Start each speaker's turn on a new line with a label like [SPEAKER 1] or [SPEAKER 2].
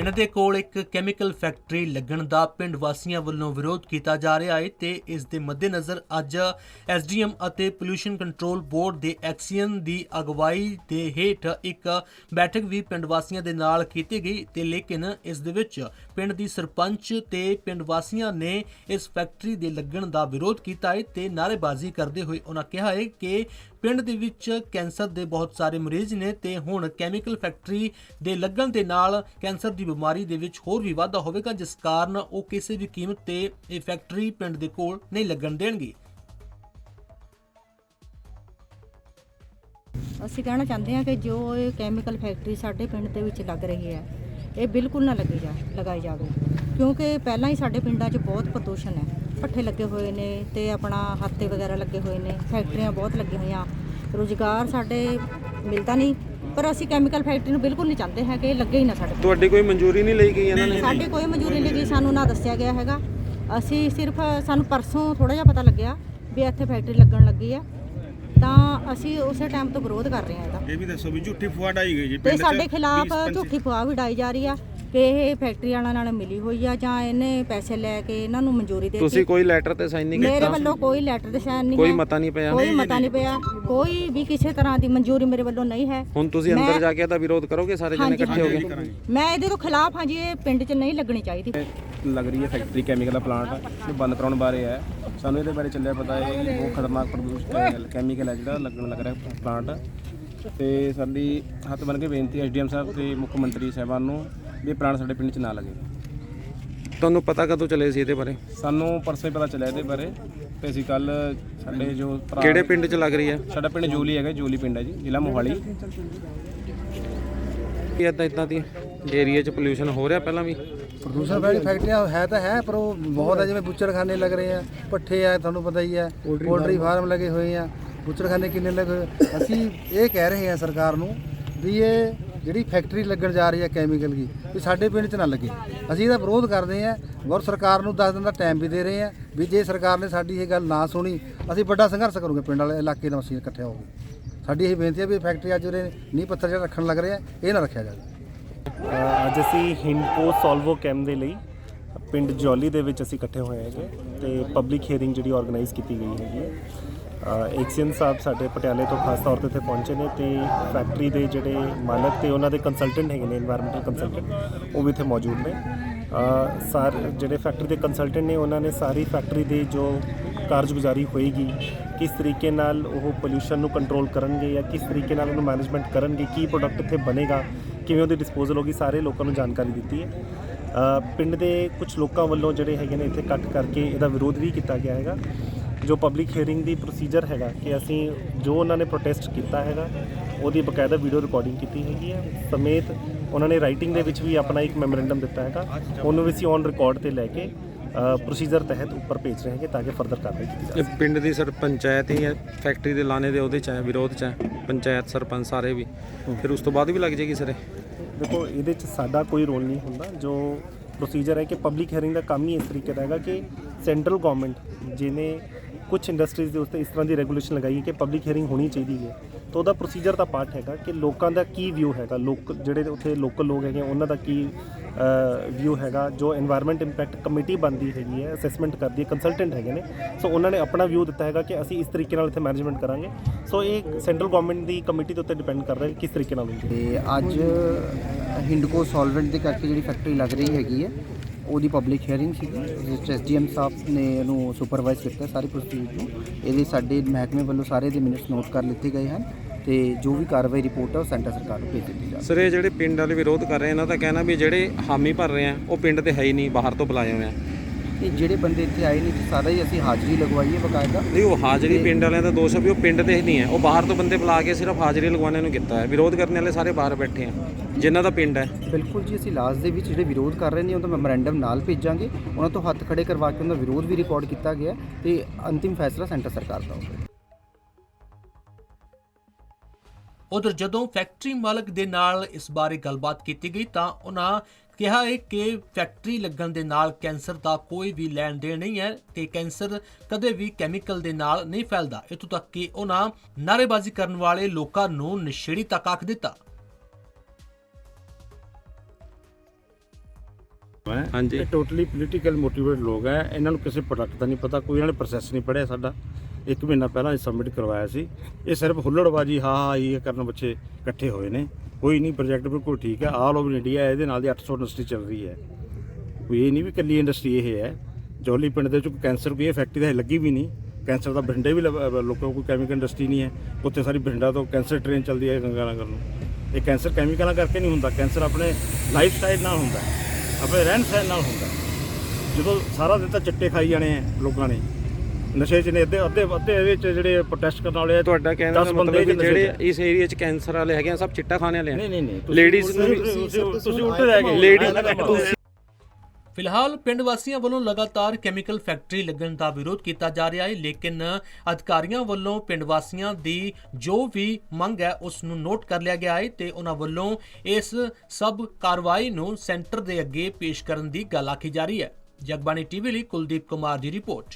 [SPEAKER 1] ਪਿੰਡ ਦੇ ਕੋਲ ਇੱਕ ਕੈਮੀਕਲ ਫੈਕਟਰੀ ਲੱਗਣ ਦਾ ਪਿੰਡ ਵਾਸੀਆਂ ਵੱਲੋਂ ਵਿਰੋਧ ਕੀਤਾ ਜਾ ਰਿਹਾ ਹੈ ਤੇ ਇਸ ਦੇ ਮੱਦੇਨਜ਼ਰ ਅੱਜ ਐਸਡੀਐਮ ਅਤੇ ਪੋਲੂਸ਼ਨ ਕੰਟਰੋਲ ਬੋਰਡ ਦੇ ਐਕਸੀਅਨ ਦੀ ਅਗਵਾਈ ਦੇ ਹੇਠ ਇੱਕ ਬੈਠਕ ਵੀ ਪਿੰਡ ਵਾਸੀਆਂ ਦੇ ਨਾਲ ਕੀਤੀ ਗਈ ਤੇ ਲੇਕਿਨ ਇਸ ਦੇ ਵਿੱਚ ਪਿੰਡ ਦੀ ਸਰਪੰਚ ਤੇ ਪਿੰਡ ਵਾਸੀਆਂ ਨੇ ਇਸ ਫੈਕਟਰੀ ਦੇ ਲੱਗਣ ਦਾ ਵਿਰੋਧ ਕੀਤਾ ਹੈ ਤੇ ਨਾਅਰੇਬਾਜ਼ੀ ਕਰਦੇ ਹੋਏ ਉਹਨਾਂ ਕਿਹਾ ਹੈ ਕਿ ਪਿੰਡ ਦੇ ਵਿੱਚ ਕੈਂਸਰ ਦੇ ਬਹੁਤ ਸਾਰੇ ਮਰੀਜ਼ ਨੇ ਤੇ ਹੁਣ ਕੈਮੀਕਲ ਫੈਕਟਰੀ ਦੇ ਲੱਗਣ ਦੇ ਨਾਲ ਕੈਂਸਰ ਦੀ ਬਿਮਾਰੀ ਦੇ ਵਿੱਚ ਹੋਰ ਵੀ ਵਾਧਾ ਹੋਵੇਗਾ, ਜਿਸ ਕਾਰਨ ਉਹ ਕਿਸੇ ਵੀ ਕੀਮਤ ਤੇ ਇਹ ਫੈਕਟਰੀ ਪਿੰਡ ਦੇ ਕੋਲ ਨਹੀਂ ਲੱਗਣ ਦੇਣਗੇ।
[SPEAKER 2] ਅਸੀਂ ਕਹਿਣਾ ਚਾਹੁੰਦੇ ਹਾਂ ਕਿ ਜੋ ਇਹ ਕੈਮੀਕਲ ਫੈਕਟਰੀ ਸਾਡੇ ਪਿੰਡ ਦੇ ਵਿੱਚ ਲੱਗ ਰਹੀ ਹੈ, ਇਹ ਬਿਲਕੁਲ ਨਾ ਲੱਗੀ ਜਾ, ਲਗਾਈ ਜਾਵੇ, ਕਿਉਂਕਿ ਪਹਿਲਾਂ ਹੀ ਸਾਡੇ ਪਿੰਡਾਂ 'ਚ ਬਹੁਤ ਪ੍ਰਦੂਸ਼ਣ ਹੈ। ਪੱਠੇ ਲੱਗੇ ਹੋਏ ਨੇ ਤੇ ਆਪਣਾ ਹੱਤੇ ਵਗੈਰਾ ਲੱਗੇ ਹੋਏ ਨੇ ਫੈਕਟਰੀਆਂ ਬਹੁਤ ਲੱਗੀਆਂ ਹੋਈਆਂ। ਰੋਜ਼ਗਾਰ ਸਾਡੇ ਮਿਲਦਾ ਨਹੀਂ ਪਰ ਅਸੀਂ ਕੈਮੀਕਲ ਫੈਕਟਰੀ ਨੂੰ ਬਿਲਕੁਲ ਨਹੀਂ ਚਾਹੁੰਦੇ ਹੈ ਕਿ ਇਹ ਲੱਗੇ ਹੀ ਨਾ ਸਾਡੇ ਪਿੰਡ।
[SPEAKER 3] ਤੁਹਾਡੀ ਕੋਈ ਮਨਜ਼ੂਰੀ ਨਹੀਂ ਲਈ ਗਈ ਇਹਨਾਂ ਨੇ?
[SPEAKER 2] ਸਾਡੇ ਕੋਈ ਮਨਜ਼ੂਰੀ ਨਹੀਂ ਗਈ ਸਾਨੂੰ ਨਾ ਦੱਸਿਆ ਗਿਆ ਹੈਗਾ। ਅਸੀਂ ਸਿਰਫ ਸਾਨੂੰ ਪਰਸੋਂ ਥੋੜਾ ਜਿਹਾ ਪਤਾ ਲੱਗਿਆ ਵੀ ਇੱਥੇ ਫੈਕਟਰੀ ਲੱਗਣ ਲੱਗੀ ਹੈ ਤਾਂ ਅਸੀਂ ਉਸੇ ਟਾਈਮ ਤੋਂ ਵਿਰੋਧ ਕਰ ਰਹੇ ਹਾਂ ਇਹਦਾ।
[SPEAKER 4] ਇਹ ਵੀ ਦੱਸੋ ਵੀ ਝੂਠੀ ਫੁਆ ਡਾਈ ਗਈ ਜੀ
[SPEAKER 2] ਤੇ ਸਾਡੇ ਖਿਲਾਫ ਝੂਠੀ ਫੁਆ ਵੀ ਡਾਈ ਜਾ ਰਹੀ ਆ। ਕਿ ਇਹ ਫੈਕਟਰੀ ਵਾਲਿਆਂ ਨਾਲ ਮਿਲੀ ਹੋਈ ਆ ਜਾਂ ਇਹਨੇ ਪੈਸੇ ਲੈ ਕੇ ਇਹਨਾਂ ਨੂੰ ਮਨਜ਼ੂਰੀ ਦੇ
[SPEAKER 3] ਤੁਸੀਂ ਕੋਈ ਲੈਟਰ ਤੇ ਸਾਈਨ ਨਹੀਂ
[SPEAKER 2] ਮੇਰੇ
[SPEAKER 3] ਕੀਤਾ
[SPEAKER 2] ਵੱਲੋਂ ਕੋਈ ਲੈਟਰ ਦੇ ਸਾਈਨ ਨਹੀਂ
[SPEAKER 3] ਕੋਈ ਮਤਾ ਨਹੀਂ ਪਿਆ?
[SPEAKER 2] ਕੋਈ ਮਤਾ ਨਹੀਂ ਪਿਆ। ਕੋਈ ਵੀ ਕਿਸੇ ਤਰ੍ਹਾਂ ਦੀ ਮਨਜ਼ੂਰੀ ਮੇਰੇ ਵੱਲੋਂ ਨਹੀਂ ਹੈ।
[SPEAKER 3] ਹੁਣ ਤੁਸੀਂ ਅੰਦਰ ਜਾ ਕੇ ਇਹਦਾ ਵਿਰੋਧ ਕਰੋਗੇ? ਸਾਰੇ ਜਣੇ ਇਕੱਠੇ ਹੋ ਗਏ
[SPEAKER 2] ਮੈਂ ਇਹਦੇ ਤੋਂ ਖਿਲਾਫ ਹਾਂ ਜੀ ਇਹ ਪਿੰਡ 'ਚ ਨਹੀਂ ਲੱਗਣੀ ਚਾਹੀਦੀ।
[SPEAKER 4] ਲੱਗ ਰਹੀ ਹੈ ਫੈਕਟਰੀ ਕੈਮੀਕਲ ਦਾ ਪਲਾਂਟ ਇਹ ਬੰਦ ਕਰਾਉਣ ਬਾਰੇ ਹੈ। ਸਾਨੂੰ ਇਹਦੇ ਬਾਰੇ ਚੱਲਿਆ ਪਤਾ ਹੈ ਕਿ ਬਹੁਤ ਖਤਰਨਾਕ ਪ੍ਰਦੂਸ਼ਣ ਕੈਮੀਕਲ ਹੈ ਜਿਹੜਾ ਲੱਗਣ ਲੱਗ ਰਿਹਾ ਪਲਾਂਟ ਤੇ ਸਾਡੀ ਹੱਥ ਬਣ ਕੇ ਬੇਨਤੀ ਐਸਡੀਐਮ ਸਾਹਿਬ ਤੇ ਮੁੱਖ ਮੰਤਰੀ ਸਾਹਿਬਾਨ ਨੂੰ ਵੀ ਇਹ ਪਲਾਂਟ ਸਾਡੇ ਪਿੰਡ 'ਚ ਨਾ ਲੱਗੇ।
[SPEAKER 3] ਤੁਹਾਨੂੰ ਪਤਾ ਕਦੋਂ ਚੱਲੇ ਸੀ ਇਹਦੇ ਬਾਰੇ?
[SPEAKER 4] ਸਾਨੂੰ ਪਰਸੋਂ ਹੀ ਪਤਾ ਚੱਲਿਆ ਇਹਦੇ ਬਾਰੇ ਤੇ ਅਸੀਂ ਕੱਲ ਸਾਡੇ ਜੋ ਭਰਾ
[SPEAKER 3] ਕਿਹੜੇ ਪਿੰਡ 'ਚ ਲੱਗ ਰਹੀ ਹੈ?
[SPEAKER 4] ਸਾਡਾ ਪਿੰਡ ਜੋਲੀ ਹੈਗਾ ਜੋਲੀ ਪਿੰਡ ਹੈ ਜੀ ਜ਼ਿਲ੍ਹਾ ਮੋਹਾਲੀ।
[SPEAKER 3] ਇਦਾਂ ਇਦਾਂ ਦੀ ਏਰੀਆ 'ਚ ਪੋਲੂਸ਼ਨ ਹੋ ਰਿਹਾ ਪਹਿਲਾਂ ਵੀ?
[SPEAKER 5] ਪ੍ਰਦੂਸ਼ਣ ਵਾਲੀ ਫੈਕਟਰੀਆਂ ਹੈ ਤਾਂ ਹੈ ਪਰ ਉਹ ਬਹੁਤ ਹੈ ਜਿਵੇਂ ਬੁੱਚੜਖਾਨੇ ਲੱਗ ਰਹੇ ਆ ਪੱਠੇ ਆ ਤੁਹਾਨੂੰ ਪਤਾ ਹੀ ਹੈ ਪੋਲਟਰੀ ਫਾਰਮ ਲੱਗੇ ਹੋਏ ਆ। ਬੁੱਚੜਖਾਨੇ ਕਿੰਨੇ ਲੱਗੇ ਹੋਏ? ਅਸੀਂ ਇਹ ਕਹਿ ਰਹੇ ਹਾਂ ਸਰਕਾਰ ਨੂੰ ਵੀ ਇਹ ਜਿਹੜੀ ਫੈਕਟਰੀ ਲੱਗਣ ਜਾ ਰਹੀ ਹੈ ਕੈਮੀਕਲ ਦੀ ਵੀ ਸਾਡੇ ਪਿੰਡ 'ਚ ਨਾ ਲੱਗੇ। ਅਸੀਂ ਇਹਦਾ ਵਿਰੋਧ ਕਰਦੇ ਹਾਂ ਔਰ ਸਰਕਾਰ ਨੂੰ 10 ਦਿਨ ਦਾ ਟਾਈਮ ਵੀ ਦੇ ਰਹੇ ਹਾਂ ਵੀ ਜੇ ਸਰਕਾਰ ਨੇ ਸਾਡੀ ਇਹ ਗੱਲ ਨਾ ਸੁਣੀ, ਅਸੀਂ ਵੱਡਾ ਸੰਘਰਸ਼ ਕਰੂਗੇ ਪਿੰਡ ਵਾਲੇ ਇਲਾਕੇ ਦਾ ਅਸੀਂ ਇਕੱਠੇ ਹੋ ਕੇ। ਸਾਡੀ ਇਹ ਬੇਨਤੀ ਹੈ ਵੀ ਫੈਕਟਰੀ ਅੱਜ ਉਹਨੇ ਨੀਂਹ ਪੱਥਰ ਜਿਹੜਾ ਰੱਖਣ ਲੱਗ ਰਿਹਾ, ਇਹ ਨਾ ਰੱਖਿਆ ਜਾਵੇ।
[SPEAKER 6] ਅੱਜ ਅਸੀਂ ਹਿੰਡਕੋ ਸੋਲਵੋ ਕੈਮ ਦੇ ਲਈ ਪਿੰਡ ਜੌਲੀ ਦੇ ਵਿੱਚ ਅਸੀਂ ਇਕੱਠੇ ਹੋਏ ਹੈਗੇ ਤੇ ਪਬਲਿਕ ਹੀਅਰਿੰਗ ਜਿਹੜੀ ਆਰਗੇਨਾਈਜ਼ ਕੀਤੀ ਗਈ ਹੈਗੀ ਹੈ। ਏਕਸੀਅਨ ਸਾਹਿਬ ਸਾਡੇ ਪਟਿਆਲੇ ਤੋਂ ਖਾਸ ਤੌਰ ਤੇ ਇੱਥੇ ਪਹੁੰਚੇ ਨੇ ਤੇ ਫੈਕਟਰੀ ਦੇ ਜਿਹੜੇ ਮਾਲਕ ਤੇ ਉਹਨਾਂ ਦੇ ਕੰਸਲਟੈਂਟ ਹੈਗੇ ਨੇ এনवायरमेंटਲ ਕੰਸਲਟੈਂਟ ਉਹ ਵੀ ਇੱਥੇ ਮੌਜੂਦ ਨੇ। ਸਾਰ ਜਿਹੜੇ ਫੈਕਟਰੀ ਦੇ ਕੰਸਲਟੈਂਟ ਨੇ, ਉਹਨਾਂ ਨੇ ਸਾਰੀ ਫੈਕਟਰੀ ਦੀ ਜੋ ਕਾਰਜਗੁਜ਼ਾਰੀ ਹੋਏਗੀ, ਕਿਸ ਤਰੀਕੇ ਨਾਲ ਉਹ ਪੋਲੂਸ਼ਨ ਨੂੰ ਕੰਟਰੋਲ ਕਰਨਗੇ ਜਾਂ ਕਿਸ ਤਰੀਕੇ ਨਾਲ ਉਹਨੂੰ ਮੈਨੇਜਮੈਂਟ ਕਰਨਗੇ, ਕੀ ਪ੍ਰੋਡਕਟ ਇੱਥੇ ਬਣੇਗਾ, ਕਿਵੇਂ ਉਹਦੀ ਡਿਸਪੋਜ਼ਲ ਹੋਗੀ, ਸਾਰੇ ਲੋਕਾਂ ਨੂੰ ਜਾਣਕਾਰੀ ਦਿੱਤੀ ਹੈ। ਪਿੰਡ ਦੇ ਕੁਝ ਲੋਕਾਂ ਵੱਲੋਂ ਜਿਹੜੇ ਹੈਗੇ ਨੇ ਇੱਥੇ ਕੱਟ ਕਰਕੇ ਇਹਦਾ ਵਿਰੋਧ ਵੀ ਕੀਤਾ ਗਿਆ ਹੈਗਾ। ਜੋ ਪਬਲਿਕ ਹੀਅਰਿੰਗ ਦੀ ਪ੍ਰੋਸੀਜਰ ਹੈਗਾ ਕਿ ਅਸੀਂ ਜੋ ਉਹਨਾਂ ਨੇ ਪ੍ਰੋਟੈਸਟ ਕੀਤਾ ਹੈਗਾ ਉਹਦੀ ਬਕਾਇਦਾ ਵੀਡੀਓ ਰਿਕਾਰਡਿੰਗ ਕੀਤੀ ਹੈਗੀ ਹੈ। ਸਮੇਤ ਉਹਨਾਂ ਨੇ ਰਾਈਟਿੰਗ ਦੇ ਵਿੱਚ ਵੀ ਆਪਣਾ ਇੱਕ ਮੈਮੋਰੈਂਡਮ ਦਿੱਤਾ ਹੈਗਾ। ਉਹਨੂੰ ਵੀ ਅਸੀਂ ਔਨ ਰਿਕਾਰਡ ਤੇ ਲੈ ਕੇ ਪ੍ਰੋਸੀਜਰ ਤਹਿਤ ਉੱਪਰ ਭੇਜ ਰਹੇ ਹਾਂ ਤਾਂ ਕਿ ਫਰਦਰ ਕਾਰਵਾਈ ਕੀਤੀ ਜਾਵੇ
[SPEAKER 3] ਪਿੰਡ ਦੀ ਸਰ ਪੰਚਾਇਤ ਹੀ ਹੈ ਫੈਕਟਰੀ ਦੇ ਲਾਣੇ ਦੇ ਉਹਦੇ 'ਚ ਹੈ ਵਿਰੋਧ 'ਚ ਹੈ ਪੰਚਾਇਤ ਸਰਪੰਚ ਸਾਰੇ ਵੀ। ਫਿਰ ਉਸ ਤੋਂ ਬਾਅਦ ਵੀ ਲੱਗ ਜਾਏਗੀ ਸਰ?
[SPEAKER 6] ਦੇਖੋ ਇਹਦੇ 'ਚ ਸਾਡਾ ਕੋਈ ਰੋਲ ਨਹੀਂ ਹੁੰਦਾ। ਜੋ ਪ੍ਰੋਸੀਜਰ ਹੈ ਕਿ ਪਬਲਿਕ ਹੀਅਰਿੰਗ ਦਾ ਕੰਮ ਹੀ ਇਸ ਤਰੀਕੇ ਦਾ ਹੈਗਾ ਕਿ ਸੈਂਟਰਲ ਗਵਰਨਮੈਂਟ ਜਿਹਨੇ ਕੁਝ ਇੰਡਸਟਰੀਜ਼ ਦੇ ਉੱਤੇ ਇਸ ਤਰ੍ਹਾਂ ਦੀ ਰੈਗੂਲੇਸ਼ਨ ਲਗਾਈ ਹੈ ਕਿ ਪਬਲਿਕ ਹੀਅਰਿੰਗ ਹੋਣੀ ਚਾਹੀਦੀ ਹੈ। ਤਾਂ ਉਹਦਾ ਪ੍ਰੋਸੀਜਰ ਦਾ ਪਾਰਟ ਹੈਗਾ ਕਿ ਲੋਕਾਂ ਦਾ ਕੀ ਵਿਊ ਹੈਗਾ, ਲੋਕ ਜਿਹੜੇ ਉੱਥੇ ਲੋਕਲ ਲੋਕ ਹੈਗੇ, ਉਹਨਾਂ ਦਾ ਕੀ ਵਿਊ ਹੈਗਾ, ਜੋ এনवायरमेंट ਇੰਪੈਕਟ ਕਮੇਟੀ ਬਣਦੀ ਹੈਗੀ ਹੈ ਅਸੈਸਮੈਂਟ ਕਰਦੀ ਹੈ ਕੰਸਲਟੈਂਟ ਹੈਗੇ ਨੇ। ਸੋ ਉਹਨਾਂ ਨੇ ਆਪਣਾ ਵਿਊ ਦਿੱਤਾ ਹੈਗਾ ਕਿ ਅਸੀਂ ਇਸ ਤਰੀਕੇ ਨਾਲ ਇੱਥੇ ਮੈਨੇਜਮੈਂਟ ਕਰਾਂਗੇ। ਸੋ ਇਹ ਸੈਂਟਰਲ ਗਵਰਨਮੈਂਟ ਦੀ ਕਮੇਟੀ ਦੇ ਉੱਤੇ ਡਿਪੈਂਡ ਕਰਦਾ ਹੈ ਕਿਸ ਤਰੀਕੇ ਨਾਲ ਹੋਊਗੀ।
[SPEAKER 7] ਤੇ ਅੱਜ ਹਿੰਡਕੋ ਸੋਲਵੈਂਟ ਦੇ ਕਰਕੇ ਜਿਹੜੀ ਫੈਕਟਰੀ ਲੱਗ ਰਹੀ ਹੈਗੀ ਹੈ, ਉਹਦੀ ਪਬਲਿਕ ਹੀਅਰਿੰਗ ਸੀ ਐਸਡੀਐਮ ਸਾਹਿਬ ਨੇ ਇਹਨੂੰ ਸੁਪਰਵਾਈਜ਼ ਕੀਤਾ, ਸਾਰੀ ਪ੍ਰੋਸੀਜਰ ਨੂੰ। ਇਹਦੇ ਸਾਡੇ ਮਹਿਕਮੇ ਵੱਲੋਂ ਸਾਰੇ ਦੇ ਮਿੰਟਸ ਨੋਟ ਕਰ ਲਿੱਤੇ ਗਏ ਹਨ ਤੇ ਜੋ ਵੀ ਕਾਰਵਾਈ ਰਿਪੋਰਟ ਹੈ ਉਹ ਸੈਂਟਰ ਸਰਕਾਰ ਨੂੰ ਭੇਜ ਦਿੱਤੀ ਜਾਵੇ।
[SPEAKER 3] ਸਰ, ਇਹ ਜਿਹੜੇ ਪਿੰਡ ਵਾਲੇ ਵਿਰੋਧ ਕਰ ਰਹੇ ਇਹਨਾਂ ਦਾ ਕਹਿਣਾ ਵੀ ਜਿਹੜੇ ਹਾਮੀ ਭਰ ਰਹੇ ਆ, ਉਹ ਪਿੰਡ ਤੇ ਹੈ ਹੀ ਨਹੀਂ, ਬਾਹਰ ਤੋਂ ਬੁਲਾਏ ਹੋਏ ਆ।
[SPEAKER 7] ਤੇ ਜਿਹੜੇ ਬੰਦੇ ਇੱਥੇ ਆਏ ਨੇ ਸਾਰਾ ਹੀ ਅਸੀਂ ਹਾਜ਼ਰੀ ਲਗਵਾਈ ਹੈ ਬਕਾਇਦਾ।
[SPEAKER 3] ਨਹੀਂ ਉਹ ਹਾਜ਼ਰੀ ਪਿੰਡ ਵਾਲਿਆਂ ਦਾ ਦੋਸ਼ ਹੈ ਵੀ ਉਹ ਪਿੰਡ ਦੇ ਹੀ ਨਹੀਂ ਹੈ। ਉਹ ਬਾਹਰ ਤੋਂ ਬੰਦੇ ਬੁਲਾ ਕੇ ਸਿਰਫ ਹਾਜ਼ਰੀ ਲਗਵਾਉਣੇ ਨੂੰ ਕੀਤਾ ਹੈ। ਵਿਰੋਧ ਕਰਨ ਵਾਲੇ ਸਾਰੇ ਬਾਹਰ ਬੈਠੇ ਆ ਜਿਨ੍ਹਾਂ ਦਾ ਪਿੰਡ ਹੈ।
[SPEAKER 7] ਬਿਲਕੁਲ ਜੀ ਅਸੀਂ ਲਾਸਟ ਦੇ ਵਿੱਚ ਜਿਹੜੇ ਵਿਰੋਧ ਕਰ ਰਹੇ ਨੇ ਉਹਦਾ ਮੈਮੋਰੈਂਡਮ ਨਾਲ ਭੇਜਾਂਗੇ। ਉਹਨਾਂ ਤੋਂ ਹੱਥ ਖੜੇ ਕਰਵਾ ਕੇ ਉਹਦਾ ਵਿਰੋਧ ਵੀ ਰਿਕਾਰਡ ਕੀਤਾ ਗਿਆ ਤੇ ਅੰਤਿਮ ਫੈਸਲਾ ਸੈਂਟਰ ਸਰਕਾਰ ਦਾ ਹੋਵੇਗਾ।
[SPEAKER 1] ਉਧਰ ਜਦੋਂ ਫੈਕਟਰੀ ਮਾਲਕ ਦੇ ਨਾਲ ਇਸ ਬਾਰੇ ਗੱਲਬਾਤ ਕੀਤੀ ਗਈ ਤਾਂ ਉਹਨਾਂ ਕਿਹਾ ਹੈ ਕਿ ਫੈਕਟਰੀ ਲੱਗਣ ਦੇ ਨਾਲ ਕੈਂਸਰ ਦਾ ਕੋਈ ਵੀ ਲੈਣ ਦੇਣ ਨਹੀਂ ਹੈ ਤੇ ਕੈਂਸਰ ਕਦੇ ਵੀ ਕੈਮੀਕਲ ਦੇ ਨਾਲ ਨਹੀਂ ਫੈਲਦਾ। ਇਤੋਂ ਤੱਕ ਕਿ ਉਹਨਾਂ ਨਾਅਰੇਬਾਜ਼ੀ ਕਰਨ ਵਾਲੇ ਲੋਕਾਂ ਨੂੰ ਨਸ਼ੇੜੀ ਤੱਕ ਆਖ ਦਿੱਤਾ।
[SPEAKER 8] ਹੈ?
[SPEAKER 3] ਹਾਂਜੀ।
[SPEAKER 8] ਇਹ ਟੋਟਲੀ ਪੋਲੀਟੀਕਲ ਮੋਟੀਵੇਟਡ ਲੋਕ ਹੈ। ਇਹਨਾਂ ਨੂੰ ਕਿਸੇ ਪ੍ਰੋਡਕਟ ਦਾ ਨਹੀਂ ਪਤਾ ਕੋਈ ਇਹਨਾਂ ਨੇ ਪ੍ਰੋਸੈਸ ਨਹੀਂ ਪੜਿਆ ਸਾਡਾ। ਇੱਕ ਮਹੀਨਾ ਪਹਿਲਾਂ ਇਹ ਸਬਮਿਟ ਕਰਵਾਇਆ ਸੀ। ਇਹ ਸਿਰਫ ਹੁੱਲੜਬਾਜੀ ਹਾਂ ਹਾਂ ਇਹ ਕਰਨ ਬੱਚੇ ਇਕੱਠੇ ਹੋਏ ਨੇ। ਕੋਈ ਨਹੀਂ ਪ੍ਰੋਜੈਕਟ ਬਿਲਕੁਲ ਠੀਕ ਹੈ ਆਲ ਓਵਰ ਇੰਡੀਆ ਇਹਦੇ ਨਾਲ ਦੀ 800 ਇੰਡਸਟਰੀ ਚੱਲ ਰਹੀ ਹੈ। ਕੋਈ ਇਹ ਨਹੀਂ ਵੀ ਇਕੱਲੀ ਇੰਡਸਟਰੀ ਇਹ ਹੈ। ਜੋਲੀ ਪਿੰਡ ਦੇ ਵਿੱਚ ਕੈਂਸਰ ਕੋਈ ਫੈਕਟਰੀ ਤਾਂ ਹਜੇ ਲੱਗੀ ਵੀ ਨਹੀਂ। ਕੈਂਸਰ ਦਾ ਬਠਿੰਡੇ ਵੀ ਲਵ- ਲੋਕਾਂ ਕੋਲ ਕੋਈ ਕੈਮੀਕਲ ਇੰਡਸਟਰੀ ਨਹੀਂ ਹੈ। ਉੱਥੇ ਸਾਰੀ ਬਠਿੰਡਾ ਤੋਂ ਕੈਂਸਰ ਟ੍ਰੇਨ ਚੱਲਦੀ ਹੈ ਗੰਗਾਨਗਰ ਨੂੰ। ਇਹ ਕੈਂਸਰ ਕੈਮੀਕਲਾਂ ਕਰਕੇ ਨਹੀਂ ਹੁੰਦਾ। ਕੈਂਸਰ ਆਪਣੇ ਲਾਈਫ ਸਟਾਈਲ ਨਾਲ ਹੁੰਦਾ। ਆਪਣੇ ਰਹਿਣ ਸਹਿਣ ਨਾਲ ਹੁੰਦਾ। ਜਦੋਂ ਸਾਰਾ ਦਿਨ ਤਾਂ ਚਿੱਟੇ ਖਾਈ ਜਾਣੇ ਆ ਲੋਕਾਂ ਨੇ। ਨਸ਼ੇ 'ਚ ਨੇ ਅੱਧੇ ਅੱਧੇ ਅੱਧੇ ਇਹਦੇ 'ਚ ਜਿਹੜੇ ਪ੍ਰੋਟੈਸਟ ਕਰਨ ਵਾਲੇ ਆ
[SPEAKER 3] ਤੁਹਾਡਾ ਕਹਿਣ ਦਾ
[SPEAKER 8] 10
[SPEAKER 3] ਮਤਲਬ
[SPEAKER 8] ਬੰਦੇ 'ਚ
[SPEAKER 3] ਜਿਹੜੇ। ਇਸ ਏਰੀਆ 'ਚ ਕੈਂਸਰ ਵਾਲੇ ਹੈਗੇ ਆ ਸਭ ਚਿੱਟਾ ਖਾਣੇ ਵਾਲੇ ਆ।
[SPEAKER 8] ਨਹੀਂ ਨਹੀਂ ਨਹੀਂ
[SPEAKER 3] Ladies ਨੂੰ ਵੀ-
[SPEAKER 8] ਤੁਸੀਂ ਤੁਸੀਂ ਉਲਟੇ ਰਹਿ ਗਏ।
[SPEAKER 3] Ladies-
[SPEAKER 1] ਫਿਲਹਾਲ ਪਿੰਡ ਵਾਸੀਆਂ ਵੱਲੋਂ ਲਗਾਤਾਰ ਕੈਮੀਕਲ ਫੈਕਟਰੀ ਲੱਗਣ ਦਾ ਵਿਰੋਧ ਕੀਤਾ ਜਾ ਰਿਹਾ ਹੈ ਲੇਕਿਨ ਅਧਿਕਾਰੀਆਂ ਵੱਲੋਂ ਪਿੰਡ ਵਾਸੀਆਂ ਦੀ ਜੋ ਵੀ ਮੰਗ ਹੈ ਉਸ ਨੂੰ ਨੋਟ ਕਰ ਲਿਆ ਗਿਆ ਹੈ ਤੇ ਉਹਨਾਂ ਵੱਲੋਂ ਇਸ ਸਭ ਕਾਰਵਾਈ ਨੂੰ ਸੈਂਟਰ ਦੇ ਅੱਗੇ ਪੇਸ਼ ਕਰਨ ਦੀ ਗੱਲ ਆਖੀ ਜਾ ਰਹੀ ਹੈ। ਜਗਬਾਣੀ ਟੀਵੀ ਲਈ ਕੁਲਦੀਪ ਕੁਮਾਰ ਦੀ ਰਿਪੋਰਟ।